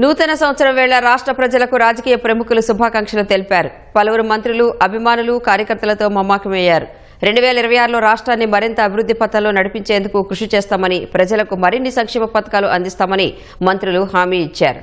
నూతన సంవత్సరం వేళ రాష్ట్ర ప్రజలకు రాజకీయ ప్రముఖులు శుభాకాంక్షలు తెలిపారు. పలువురు మంత్రులు అభిమానులు కార్యకర్తలతో మమ్మాకమయ్యారు రెండు వేల ఇరవై ఆరులో రాష్ట్రాన్ని మరింత అభివృద్ధి పథంలో నడిపించేందుకు కృషి చేస్తామని ప్రజలకు మరిన్ని సంక్షేమ పథకాలు అందిస్తామని మంత్రులు హామీ ఇచ్చారు.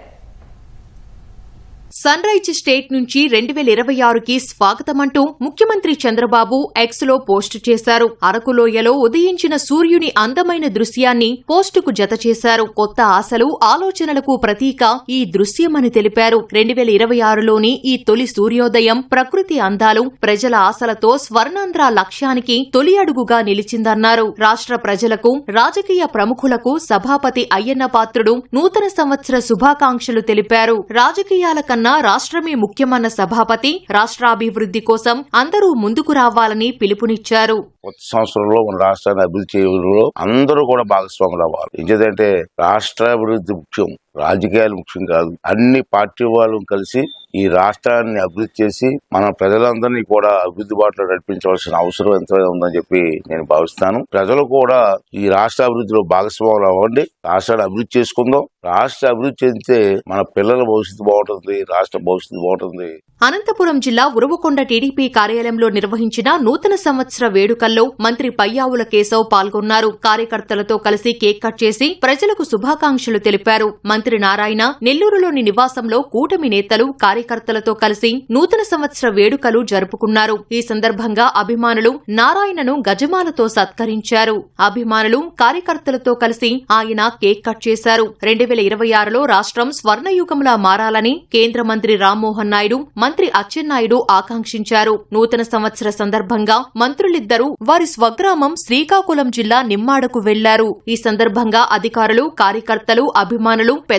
సన్ రైజ్ స్టేట్ నుంచి రెండు వేల ఇరవై ఆరుకి స్వాగతమంటూ ముఖ్యమంత్రి చంద్రబాబు ఎక్స్లో పోస్టు చేశారు. అరకులోయలో ఉదయించిన సూర్యుని అందమైన దృశ్యాన్ని పోస్టుకు జత చేశారు. కొత్త ఆశలు ఆలోచనలకు ప్రతీక ఈ దృశ్యమని తెలిపారు. రెండు వేల ఇరవై ఆరులోని ఈ తొలి సూర్యోదయం ప్రకృతి అందాలు ప్రజల ఆశలతో స్వర్ణాంధ్ర లక్ష్యానికి తొలి అడుగుగా నిలిచిందన్నారు. రాష్ట్ర ప్రజలకు రాజకీయ ప్రముఖులకు సభాపతి అయ్యన్న పాత్రుడు నూతన సంవత్సర శుభాకాంక్షలు తెలిపారు. రాజకీయాల కన్నా రాష్ట్రమే ముఖ్యమన్న సభాపతి రాష్ట్రాభివృద్ధి కోసం అందరూ ముందుకు రావాలని పిలుపునిచ్చారు. కొత్త సంవత్సరంలో మన రాష్ట్రాన్ని అభివృద్ధి చేయడంలో అందరూ కూడా భాగస్వాములు అవ్వాలి. ఎందుకంటే రాష్ట్ర అభివృద్ధి ముఖ్యం. రాజకీయాలు ముఖ్యం కాదు. అన్ని పార్టీ వాళ్ళు కలిసి ఈ రాష్ట్రాన్ని అభివృద్ధి చేసి మన ప్రజలందరినీ కూడా అభివృద్ధి బాటలో నడిపించవలసిన అవసరం ఎంతైనా ఉందని చెప్పి నేను భావిస్తాను. ప్రజలు కూడా ఈ రాష్ట్ర అభివృద్ధిలో భాగస్వాములు అవ్వండి. రాష్ట్రాన్ని అభివృద్ధి చేసుకుందాం. రాష్ట్ర అభివృద్ధి చెందితే మన పిల్లల భవిష్యత్తు బాగుంటుంది రాష్ట్ర భవిష్యత్తు బాగుంటుంది. అనంతపురం జిల్లా ఉరువకొండ టీడీపీ కార్యాలయంలో నిర్వహించిన నూతన సంవత్సర వేడుకల్లో మంత్రి పయ్యావుల కేశవ్ పాల్గొన్నారు. కార్యకర్తలతో కలిసి కేక్ కట్ చేసి ప్రజలకు శుభాకాంక్షలు తెలిపారు. మంత్రి నారాయణ నెల్లూరులోని నివాసంలో కూటమి నేతలు కార్యకర్తలతో కలిసి నూతన సంవత్సర వేడుకలు జరుపుకున్నారు. ఈ సందర్భంగా అభిమానులు నారాయణను గజమాలతో సత్కరించారు. అభిమానులు కార్యకర్తలతో కలిసి ఆయన కేక్ కట్ చేశారు. రెండు వేల ఇరవై ఆరులో రాష్ట్రం స్వర్ణయుగంలా మారాలని కేంద్ర మంత్రి రామ్మోహన్ నాయుడు మంత్రి అచ్చెన్నాయుడు ఆకాంక్షించారు. నూతన సంవత్సర సందర్భంగా మంత్రులిద్దరూ వారి స్వగ్రామం శ్రీకాకుళం జిల్లా నిమ్మాడకు వెళ్ళారు. ఈ సందర్భంగా అధికారులు కార్యకర్తలు అభిమానులు పెద్ద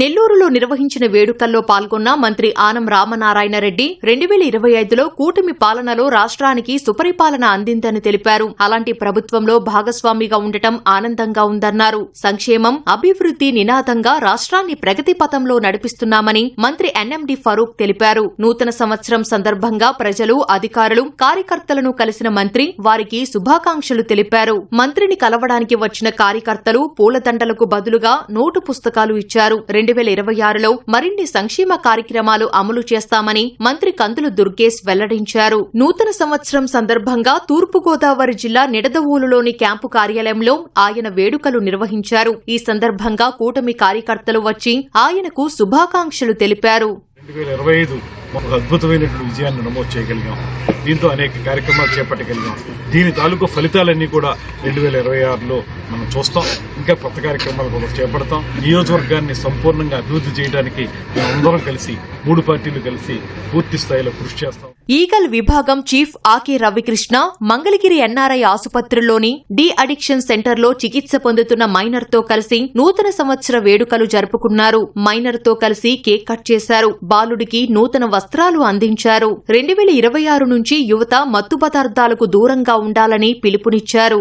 నెల్లూరులో నిర్వహించిన వేడుకల్లో పాల్గొన్న మంత్రి ఆనం రామనారాయణ రెడ్డి రెండు వేల ఇరవై ఐదులో కూటమి పాలనలో రాష్ట్రానికి సుపరిపాలన అందిందని తెలిపారు. అలాంటి ప్రభుత్వంలో భాగస్వామిగా ఉండటం ఆనందంగా ఉందన్నారు. సంక్షేమం అభివృద్ధి నినాదంగా రాష్ట్రాన్ని ప్రగతి పథంలో నడిపిస్తున్నామని మంత్రి ఎన్ఎండి ఫరూక్ తెలిపారు. నూతన సంవత్సరం సందర్భంగా ప్రజలు అధికారులు కార్యకర్తలను కలిసిన మంత్రి వారికి శుభాకాంక్షలు తెలిపారు. మంత్రిని కలవడానికి వచ్చిన కార్యకర్తలు పూలదండలకు బదులుగా నోటు పుస్తకాలు ఇచ్చారు. రెండు వేల ఇరవై ఆరులో మరిన్ని సంక్షేమ కార్యక్రమాలు అమలు చేస్తామని మంత్రి కందులు దుర్గేష్ వెల్లడించారు. నూతన సంవత్సరం సందర్భంగా తూర్పుగోదావరి జిల్లా నిడదవోలులోని క్యాంపు కార్యాలయంలో ఆయన వేడుకలు నిర్వహించారు. ఈ సందర్భంగా కూటమి కార్యకర్తలు వచ్చి ఆయనకు శుభాకాంక్షలు తెలిపారు. రెండు వేల ఇరవై ఐదు ఒక అద్భుతమైనటువంటి విజయాన్ని నమోదు చేయగలిగాం. దీంతో అనేక కార్యక్రమాలు చేపట్టగలిగాం. దీని తాలూకు ఫలితాలన్నీ కూడా రెండు వేల ఇరవై ఆరులో మనం చూస్తాం. ఇంకా కొత్త కార్యక్రమాలు కూడా చేపడతాం. నియోజకవర్గాన్ని సంపూర్ణంగా అభివృద్ధి చేయడానికి మేమందరం కలిసి మూడు పార్టీలు కలిసి పూర్తి స్థాయిలో కృషి చేస్తాం. ఈగల్ విభాగం chief A K Ravikrishna Mangalagiri NRI ఆసుపత్రిలోని de addiction సెంటర్లో చికిత్స పొందుతున్న మైనర్తో కలిసి నూతన సంవత్సర వేడుకలు జరుపుకున్నారు. మైనర్తో కలిసి కేక్ కట్ చేశారు. బాలుడికి నూతన వస్త్రాలు అందించారు. రెండు వేల ఇరవై ఆరు నుంచి యువత మత్తు పదార్థాలకు దూరంగా ఉండాలని పిలుపునిచ్చారు.